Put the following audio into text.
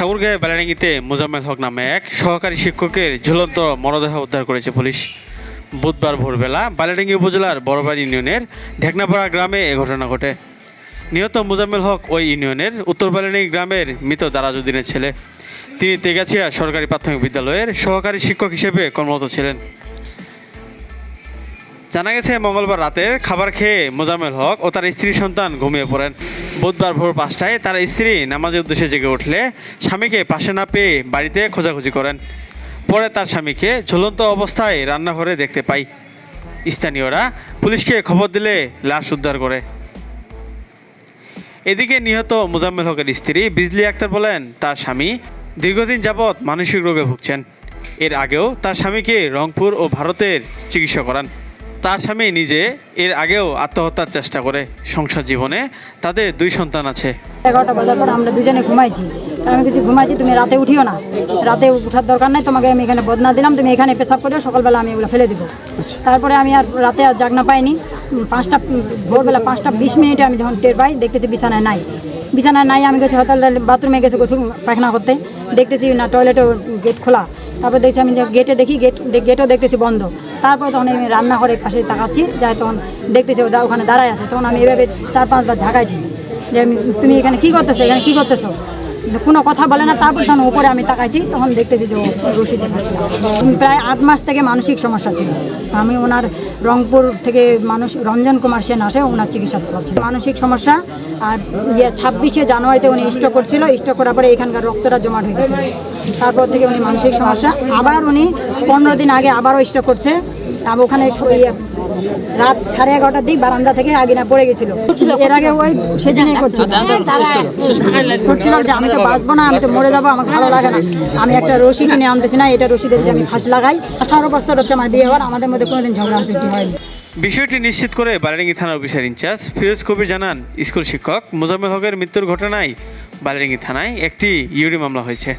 ঠাকুরগাঁও বেলাডাঙ্গিতে মোজাম্মেল হক নামে এক সহকারী শিক্ষকের ঝুলন্ত মরদেহ উদ্ধার করেছে পুলিশ। বুধবার ভোরবেলা বালিয়াডাঙ্গি উপজেলার বড়বাড়ি ইউনিয়নের ঢেকনাপাড়া গ্রামে এ ঘটনা ঘটে। নিহত মোজাম্মেল হক ওই ইউনিয়নের উত্তর বালিয়াডাঙ্গি গ্রামের মৃত দারাজুদ্দিনের ছেলে। তিনি তেগাছিয়া সরকারি প্রাথমিক বিদ্যালয়ের সহকারী শিক্ষক হিসেবে কর্মরত ছিলেন। জানা গেছে, মঙ্গলবার রাতের খাবার খেয়ে মোজাম্মেল হক ও তার স্ত্রী সন্তান ঘুমিয়ে পড়েন। বুধবার ভোর পাঁচটায় তার স্ত্রী নামাজের উদ্দেশ্যে জেগে উঠলে স্বামীকে পাশে না পেয়ে বাড়িতে খোঁজাখুঁজি করেন। পরে তার স্বামীকে ঝুলন্ত অবস্থায় রান্নাঘরে দেখতে পাই। স্থানীয়রা পুলিশকে খবর দিলে লাশ উদ্ধার করে। এদিকে নিহত মোজাম্মেল হকের স্ত্রী বিজলি আক্তার বলেন, তার স্বামী দীর্ঘদিন যাবৎ মানসিক রোগে ভুগছেন। এর আগেও তার স্বামীকে রংপুর ও ভারতের চিকিৎসা করান। তার স্বামী নিজে এর আগেও আত্মহত্যার চেষ্টা করে সংসার জীবনে। তাদের দুই সন্তান আছে। এগারোটা বাজার পর আমরা দুজনে ঘুমাইছি। আমি কিছু ঘুমাইছি তুমি রাতে উঠিও না। রাতে উঠার দরকার নাই তোমাকে আমি এখানে বদনা দিলাম তুমি এখানে পেশাব করে সকালবেলা আমি এগুলো ফেলে দিব। তারপরে আমি আর রাতে আর জাগনা পাইনি। পাঁচটা ভোরবেলা পাঁচটা বিশ মিনিটে আমি যখন টের পাই দেখতেছি বিছানায় নাই। বিছানায় নাই আমি গেছি হতাল বাথরুমে গেছি গোসল পায়খানা করতে। দেখতেছি না টয়লেটে গেট খোলা। তারপর দেখছি আমি যে গেটে দেখি গেট গেটও দেখতেছি বন্ধ। তারপর তখন আমি রান্নাঘরের পাশে তাকাচ্ছি, যাই তখন দেখতেছি ওটা ওখানে দাঁড়ায় আছে। তখন আমি এভাবে চার পাঁচবার ঝাঁকাইছি যে আমি, তুমি এখানে কী করতেছো? এখানে কী করতেছো? কোনো কথা বলে না। তারপর তখন উপরে আমি তাকাইছি, তখন দেখতেছি যে ও রশিদে প্রায় আট মাস থেকে মানসিক সমস্যা ছিল। আমি ওনার রংপুর থেকে মানুষ, রঞ্জন কুমার সেন আসে, ওনার চিকিৎসা চালাচ্ছে মানসিক সমস্যা, আর ইয়ে ছাব্বিশে জানুয়ারিতে উনি স্ট্রোক করছিল। স্ট্রোক করার পরে এখানকার রক্তটা জমাট হয়ে গেছে তারপর থেকে উনি মানসিক সমস্যা। আবার উনি পনেরো দিন আগে আবারও স্ট্রোক করছে। আমি ওখানে ইয়ে রাত সাড়ে এগারোটার দিক বারান্দা থেকে আগিনা পড়ে গেছিল। এর আগে ওই সেদিনই করছিল। করছিল যে আমি তো বাঁচবো না আমি তো মরে যাব আমাকে ভালো লাগে না। আমি একটা রশি কিনে আনতেছি না এটা রশিদের যদি আমি ফাঁস লাগাই আঠারো বছর হচ্ছে আমার বিয়ে হওয়ার আমাদের মধ্যে কোনোদিন ঝগড়া ঝাঁটি হয়নি বিষয়টি নিশ্চিত করে বালিয়াডাঙ্গি থানার অফিসার ইনচার্জ ফিরোজ কবির জানান স্কুল শিক্ষক মোজাম্মেল হকের মৃত্যুর ঘটনায় বালিয়াডাঙ্গি থানায় একটি ইউরি মামলা হয়েছে।